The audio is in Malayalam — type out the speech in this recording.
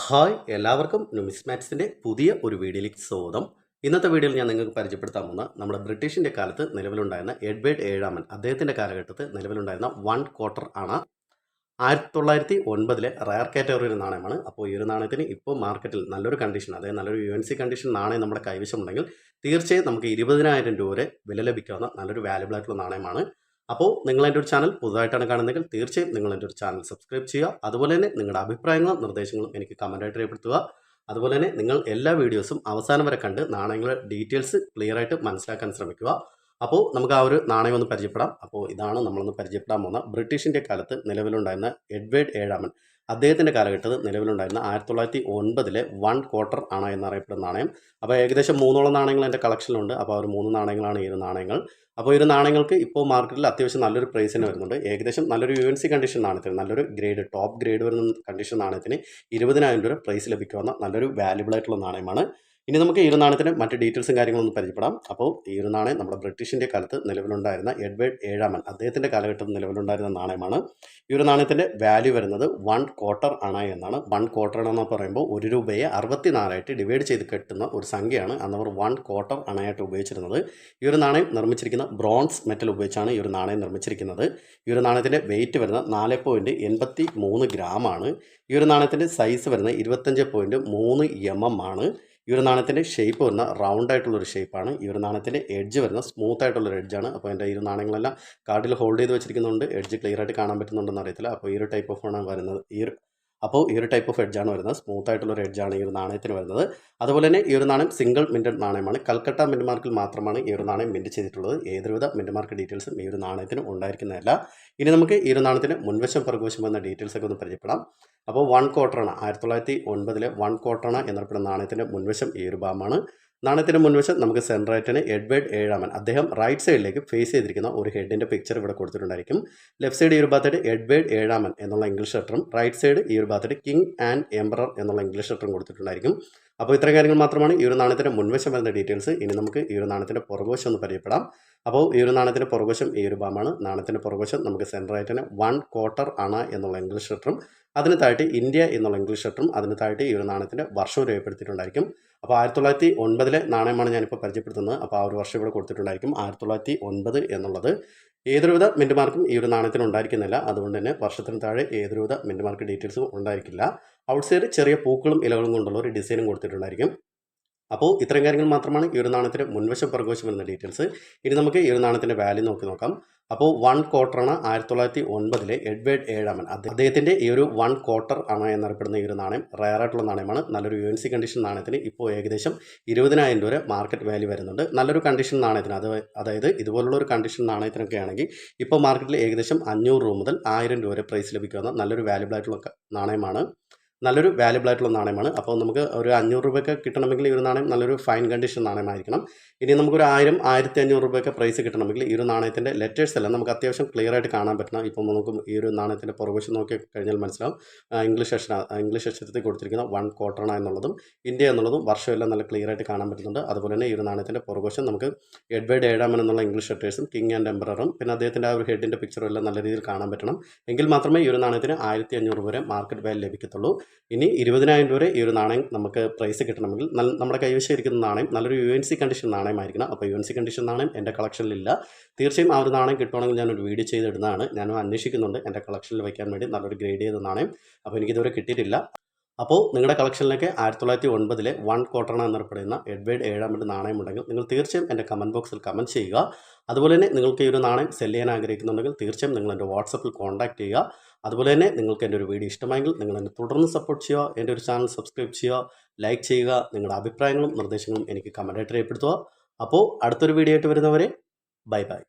ഹായ് എല്ലാവർക്കും ന്യൂമിസ്മാറ്റ്സിന്റെ പുതിയ ഒരു വീഡിയോയിലേക്ക് സ്വാഗതം. ഇന്നത്തെ വീഡിയോയിൽ ഞാൻ നിങ്ങൾക്ക് പരിചയപ്പെടുത്താൻ പോകുന്ന നമ്മുടെ ബ്രിട്ടീഷിന്റെ കാലത്ത് നിലവിലുണ്ടായിരുന്ന എഡ്വേർഡ് ഏഴാമൻ. അദ്ദേഹത്തിന്റെ കാലഘട്ടത്തിൽ നിലവിലുണ്ടായിരുന്ന വൺ ക്വാർട്ടർ ആണ്. ആയിരത്തി തൊള്ളായിരത്തി ഒൻപതിലെ റയർ കാറ്റഗറി ഒരു നാണയമാണ്. അപ്പോൾ ഈ ഒരു നാണയത്തിന് ഇപ്പോൾ മാർക്കറ്റിൽ നല്ലൊരു കണ്ടീഷൻ അതായത് നല്ലൊരു യു എൻ സി കണ്ടീഷൻ നാണയം നമ്മുടെ കൈവശമുണ്ടെങ്കിൽ തീർച്ചയായും നമുക്ക് ഇരുപതിനായിരം രൂപ വരെ വില ലഭിക്കാവുന്ന നല്ലൊരു വാല്യബിൾ ആയിട്ടുള്ള നാണയമാണ്. അപ്പോൾ നിങ്ങൾ എന്റെ ഒരു ചാനൽ പുതുതായിട്ടാണ് കാണുന്നതെങ്കിൽ തീർച്ചയായും നിങ്ങൾ എന്റെ ഒരു ചാനൽ സബ്സ്ക്രൈബ് ചെയ്യുക. അതുപോലെ തന്നെ നിങ്ങളുടെ അഭിപ്രായങ്ങളും നിർദ്ദേശങ്ങളും എനിക്ക് കമന്റായിട്ട് രേഖപ്പെടുത്തുക. അതുപോലെ തന്നെ നിങ്ങൾ എല്ലാ വീഡിയോസും അവസാനം വരെ കണ്ട് നാണയങ്ങളുടെ ഡീറ്റെയിൽസ് ക്ലിയർ ആയിട്ട് മനസ്സിലാക്കാൻ ശ്രമിക്കുക. അപ്പോൾ നമുക്ക് ആ ഒരു നാണയം ഒന്ന് പരിചയപ്പെടാം. അപ്പോൾ ഇതാണ് നമ്മളൊന്ന് പരിചയപ്പെടാൻ പോകുന്ന ബ്രിട്ടീഷിന്റെ കാലത്ത് നിലവിലുണ്ടായിരുന്ന എഡ്വേർഡ് ഏഴാമൻ. അദ്ദേഹത്തിന്റെ കാലഘട്ടത്തിൽ നിലവിലുണ്ടായിരുന്ന ആയിരത്തി തൊള്ളായിരത്തി ഒൻപതിലെ വൺ ക്വാർട്ടർ ആണ് എന്നറിയപ്പെടുന്ന നാണയം. അപ്പോൾ ഏകദേശം മൂന്നോളം നാണയങ്ങൾ എന്റെ കളക്ഷനിലുണ്ട്. അപ്പോൾ ഒരു മൂന്ന് നാണയങ്ങളാണ് ഈ ഒരു നാണയങ്ങൾ. അപ്പോൾ ഈ ഒരു നാണയങ്ങൾക്ക് ഇപ്പോൾ മാർക്കറ്റിൽ അത്യാവശ്യം നല്ലൊരു പ്രൈസിന് വരുന്നുണ്ട്. ഏകദേശം നല്ലൊരു യു എൻ സി കണ്ടീഷൻ നാണയത്തിന് നല്ലൊരു ഗ്രേഡ് ടോപ്പ് ഗ്രേഡ് വരുന്ന കണ്ടീഷൻ നാണയത്തിന് ഇരുപതിനായിരം രൂപ പ്രൈസ് ലഭിക്കുന്ന നല്ലൊരു വാല്യുബിൾ ആയിട്ടുള്ള നാണയമാണ്. ഇനി നമുക്ക് ഈ ഒരു നാണയത്തിന്റെ മറ്റ് ഡീറ്റെയിൽസും കാര്യങ്ങളൊന്നും പരിചയപ്പെടാം. അപ്പോൾ ഈ ഒരു നാണയം നമ്മുടെ ബ്രിട്ടീഷിന്റെ കാലത്ത് നിലവിലുണ്ടായിരുന്ന എഡ്വേർഡ് ഏഴാമൻ അദ്ദേഹത്തിന്റെ കാലഘട്ടത്തിൽ നിലവിലുണ്ടായിരുന്ന നാണയമാണ്. ഈ ഒരു നാണയത്തിന്റെ വാല്യൂ വരുന്നത് വൺ ക്വാർട്ടർ ആണ് എന്നാണ്. വൺ ക്വാർട്ടർ എന്ന് പറയുമ്പോൾ ഒരു രൂപയെ അറുപത്തിനാലായിട്ട് ഡിവൈഡ് ചെയ്ത് കെട്ടുന്ന ഒരു സംഖ്യയാണ് അന്നവർ വൺ ക്വാർട്ടർ അണയായിട്ട് ഉപയോഗിച്ചിരുന്നത്. ഈ ഒരു നാണയം നിർമ്മിച്ചിരിക്കുന്ന ബ്രോൺസ് മെറ്റൽ ഉപയോഗിച്ചാണ് ഈ ഒരു നാണയം നിർമ്മിച്ചിരിക്കുന്നത്. ഈ ഒരു നാണയത്തിന്റെ വെയിറ്റ് വരുന്ന നാല് പോയിന്റ് എൺപത്തി മൂന്ന് ഗ്രാമാണ് ഈ ഒരു നാണയത്തിന്റെ സൈസ് വരുന്നത് ഇരുപത്തഞ്ച് പോയിന്റ് മൂന്ന് എം എം ആണ്. ഈ ഒരു നാണയത്തിന്റെ ഷേപ്പ് വരുന്ന റൗണ്ട് ആയിട്ടുള്ളൊരു ഷേപ്പാണ് ഈ ഒരു നാണയത്തിന്റെ എഡ്ജ് വരുന്ന സ്മൂത്ത് ആയിട്ടുള്ളൊരു എഡ്ജാണ് അപ്പോൾ എന്റെ ഈ ഒരു നാണയങ്ങളെല്ലാം കാർഡിൽ ഹോൾഡ് ചെയ്ത് വെച്ചിരിക്കുന്നുണ്ട്. എഡ്ജ് ക്ലിയർ ആയിട്ട് കാണാൻ പറ്റുന്നുണ്ടെന്ന് അറിയത്തില്ല. അപ്പോൾ ഈ ഒരു ടൈപ്പ് ഓഫ് ആണ് വരുന്നത്. ഈ ഒരു അപ്പോൾ ഈ ഒരു ടൈപ്പ് ഓഫ് എഡ്ജാണ് വരുന്നത്. സ്മൂത്ത് ആയിട്ടുള്ള ഒരു എഡ്ജാണ് ഈ ഒരു നാണയത്തിന് വരുന്നത്. അതുപോലെ തന്നെ ഈ ഒരു നാണയം സിംഗിൾ മിന്റഡ് നാണയമാണ്. കൽക്കട്ട മിന്റ് മാർക്കിൽ മാത്രമാണ് ഈ ഒരു നാണയം മിന്റ് ചെയ്തിട്ടുള്ളത്. ഏതൊരുവിധ മിന്റ് മാർക്ക് ഡീറ്റെയിൽസും ഈ ഒരു നാണയത്തിന് ഉണ്ടായിരിക്കുന്നതല്ല. ഇനി നമുക്ക് ഈ ഒരു നാണയത്തിന് മുൻവശം പുറകുവശം വന്ന ഡീറ്റെയിൽസ് ഒക്കെ ഒന്ന് പരിചയപ്പെടാം. അപ്പോൾ വൺ ക്വാർട്ടറാണ് ആയിരത്തി തൊള്ളായിരത്തി ഒൻപതിലെ വൺ ക്വാർട്ടറാണ് എന്നറിയപ്പെടുന്ന നാണയത്തിന്റെ മുൻവശം ഈ ഒരു ഭാഗമാണ്. നാണയത്തിന്റെ മുൻവശം നമുക്ക് സെൻട്രൈറ്റിന് എഡ്വേർഡ് ഏഴാമൻ. അദ്ദേഹം റൈറ്റ് സൈഡിലേക്ക് ഫേസ് ചെയ്തിരിക്കുന്ന ഒരു ഹെഡിന്റെ പിക്ചർ ഇവിടെ കൊടുത്തിട്ടുണ്ടായിരിക്കും. ലെഫ്റ്റ് സൈഡ് ഈ ഒരു ഭാഗത്തായിട്ട് എഡ്വേർഡ് ഏഴാമൻ എന്നുള്ള ഇംഗ്ലീഷ് ലെറ്ററും റൈറ്റ് സൈഡ് ഈ ഒരു ഭാഗത്തായിട്ട് കിങ് ആൻഡ് എംബറർ എന്നുള്ള ഇംഗ്ലീഷ് ലെറ്ററും കൊടുത്തിട്ടുണ്ടായിരിക്കും. അപ്പോൾ ഇത്രയും കാര്യങ്ങൾ മാത്രമാണ്. ഈ ഒരു നാണയത്തിന്റെ മുൻവശം വരുന്ന ഡീറ്റെയിൽസ് ഇനി നമുക്ക് ഈ ഒരു നാണയത്തിന്റെ പുറകുവശം ഒന്ന് പരിചയപ്പെടാം. അപ്പോൾ ഈ ഒരു നാണയത്തിന്റെ പുറകുവശം ഈ ഒരു ഭാഗമാണ്. നാണയത്തിന്റെ പുറകുവശം നമുക്ക് സെൻട്രൈറ്റിന് വൺ ക്വാർട്ടർ ആണ് എന്നുള്ള ഇംഗ്ലീഷ് ലെറ്ററും അതിന് താഴ്ത്തി ഇന്ത്യ എന്നുള്ള ഇംഗ്ലീഷ് ലെറ്ററും അതിന് താഴ്ത്തി ഈ ഒരു നാണയത്തിന്റെ വർഷവും രേഖപ്പെടുത്തിയിട്ടുണ്ടായിരിക്കും. അപ്പോൾ ആയിരത്തി തൊള്ളായിരത്തി ഒൻപതിലെ നാണയമാണ് ഞാനിപ്പോൾ പരിചയപ്പെടുത്തുന്നത്. അപ്പോൾ ആ ഒരു വർഷം ഇവിടെ കൊടുത്തിട്ടുണ്ടായിരിക്കും ആയിരത്തി തൊള്ളായിരത്തി ഒൻപത് എന്നുള്ളത്. ഏതൊരുവിധ മിന്റ് മാർക്കും ഈ ഒരു നാണയത്തിന് ഉണ്ടായിരിക്കുന്നില്ല അതുകൊണ്ട് തന്നെ വർഷത്തിന് താഴെ ഏതൊരുവിധ മിന്റ് മാർക്ക് ഡീറ്റെയിൽസും ഉണ്ടായിരിക്കില്ല. ഔട്ട് സൈഡ് ചെറിയ പൂക്കളും ഇലകളും കൊണ്ടുള്ള ഒരു ഡിസൈനും കൊടുത്തിട്ടുണ്ടായിരിക്കും. അപ്പോൾ ഇത്രയും കാര്യങ്ങൾ മാത്രമാണ് ഈ ഒരു നാണയത്തിന്റെ മുൻവശം പുറകുവശം എന്ന ഡീറ്റെയിൽസ് ഇനി നമുക്ക് ഈ ഒരു നാണയത്തിന്റെ വാല്യൂ നോക്കി നോക്കാം. അപ്പോൾ വൺ ക്വാർട്ടറാണ് ആയിരത്തി തൊള്ളായിരത്തി ഒൻപതിലെ എഡ്വേർഡ് ഏഴാമൻ. അദ്ദേഹത്തിന്റെ ഈ ഒരു വൺ ക്വാർട്ടർ ആണ് എന്നറിയപ്പെടുന്ന ഈ ഒരു നാണയം റയറായിട്ടുള്ള നാണയമാണ്. നല്ലൊരു യു എൻ സി കണ്ടീഷൻ നാണയത്തിന് ഇപ്പോൾ ഏകദേശം ഇരുപതിനായിരം രൂപ മാർക്കറ്റ് വാല്യൂ വരുന്നുണ്ട്. നല്ലൊരു കണ്ടീഷൻ നാണയത്തിന് അത് അതായത് ഇതുപോലുള്ള ഒരു കണ്ടീഷൻ നാണയത്തിനൊക്കെ ആണെങ്കിൽ ഇപ്പോൾ മാർക്കറ്റിൽ ഏകദേശം അഞ്ഞൂറ് രൂപ മുതൽ ആയിരം രൂപ വരെ പ്രൈസ് ലഭിക്കുന്ന നല്ലൊരു വാല്യൂബിൾ ആയിട്ടുള്ള നാണയമാണ്. നല്ലൊരു വാല്യബിൾ ആയിട്ടുള്ള നാണയമാണ്. അപ്പോൾ നമുക്ക് ഒരു അഞ്ഞൂറ് രൂപയൊക്കെ കിട്ടണമെങ്കിൽ ഈ ഒരു നാണയം നല്ലൊരു ഫൈൻ കണ്ടീഷൻ നാണയമായിരിക്കണം. ഇനി നമുക്കൊരു ആയിരം ആയിരത്തി അഞ്ഞൂറ് രൂപയൊക്കെ പ്രൈസ് കിട്ടണമെങ്കിൽ ഈ ഒരു നാണയത്തിന്റെ ലെറ്റേഴ്സ് എല്ലാം നമുക്ക് അത്യാവശ്യം ക്ലിയർ ആയിട്ട് കാണാൻ പറ്റണം. ഇപ്പോൾ നമുക്ക് ഈ ഒരു നാണയത്തിന്റെ പുറകുവശം നോക്കി കഴിഞ്ഞാൽ മനസ്സിലാവും. ഇംഗ്ലീഷ് അക്ഷര ഇംഗ്ലീഷ് അക്ഷരത്തിൽ കൊടുത്തിരിക്കുന്ന വൺ ക്വാർട്ടർ എന്നുള്ളതും ഇന്ത്യ എന്നുള്ളതും വർഷമെല്ലാം നല്ല ക്ലിയർ ആയിട്ട് കാണാൻ പറ്റുന്നുണ്ട്. അതുപോലെ തന്നെ ഈ ഒരു നാണയത്തിന്റെ പുറകുവശം നമുക്ക് എഡ്വേർഡ് ഏഴാമൻ എന്നുള്ള ഇംഗ്ലീഷ് ലെറ്റേഴ്സും കിങ് ആൻഡ് എംബററും പിന്നെ അദ്ദേഹത്തിന്റെ ആ ഒരു ഹെഡിന്റെ പിക്ചറും എല്ലാം നല്ല രീതിയിൽ കാണാൻ പറ്റണം. എങ്കിൽ മാത്രമേ ഈ ഒരു നാണയത്തിന് ആയിരത്തി അഞ്ഞൂറ് വരെ മാർക്കറ്റ് വാല്യൂ ലഭിക്കത്തുള്ളൂ. ഇനി ഇരുപതിനായിരം രൂപ ഈ ഒരു നാണയം നമുക്ക് പ്രൈസ് കിട്ടണമെങ്കിൽ നമ്മുടെ കൈവശം ഇരിക്കുന്ന നാണയം നല്ലൊരു യു എൻ സി കണ്ടീഷൻ നാണയമായിരിക്കണം. അപ്പോൾ യു എൻ സി കണ്ടീഷൻ നാണയം എന്റെ കളക്ഷനിലില്ല തീർച്ചയായും ആ ഒരു നാണയം കിട്ടുവാണെങ്കിൽ ഞാനൊരു വീഡിയോ ചെയ്തിടുന്നതാണ് ഞാനും അന്വേഷിക്കുന്നുണ്ട് എന്റെ കളക്ഷനിൽ വയ്ക്കാൻ വേണ്ടി നല്ലൊരു ഗ്രേഡ് ചെയ്ത നാണയം. അപ്പോൾ എനിക്കിതുവരെ കിട്ടിയിട്ടില്ല. അപ്പോൾ നിങ്ങളുടെ കളക്ഷനിലേക്ക് ആയിരത്തി തൊള്ളായിരത്തി ഒൻപതിലെ വൺ ക്വാർട്ടർ എന്നറിയപ്പെടുന്ന എഡ്വേഡ് ഏഴാമത് നാണയം ഉണ്ടെങ്കിൽ നിങ്ങൾ തീർച്ചയായും എന്റെ കമന്റ് ബോക്സിൽ കമന്റ് ചെയ്യുക. അതുപോലെ തന്നെ നിങ്ങൾക്ക് ഈ ഒരു നാണയം സെൽ ചെയ്യാൻ ആഗ്രഹിക്കുന്നുണ്ടെങ്കിൽ തീർച്ചയായും നിങ്ങൾ എന്റെ വാട്സപ്പിൽ കോൺടാക്ട് ചെയ്യുക. അതുപോലെ തന്നെ നിങ്ങൾക്ക് എന്റെ ഒരു വീഡിയോ ഇഷ്ടമായെങ്കിൽ നിങ്ങൾ എന്നെ തുടർന്ന് സപ്പോർട്ട് ചെയ്യുക. എന്റെ ഒരു ചാനൽ സബ്സ്ക്രൈബ് ചെയ്യുക ലൈക്ക് ചെയ്യുക നിങ്ങളുടെ അഭിപ്രായങ്ങളും നിർദ്ദേശങ്ങളും എനിക്ക് കമന്റായിട്ട് രേഖപ്പെടുത്തുക. അപ്പോൾ അടുത്തൊരു വീഡിയോ ആയിട്ട് വരുന്നവരെ ബൈ ബൈ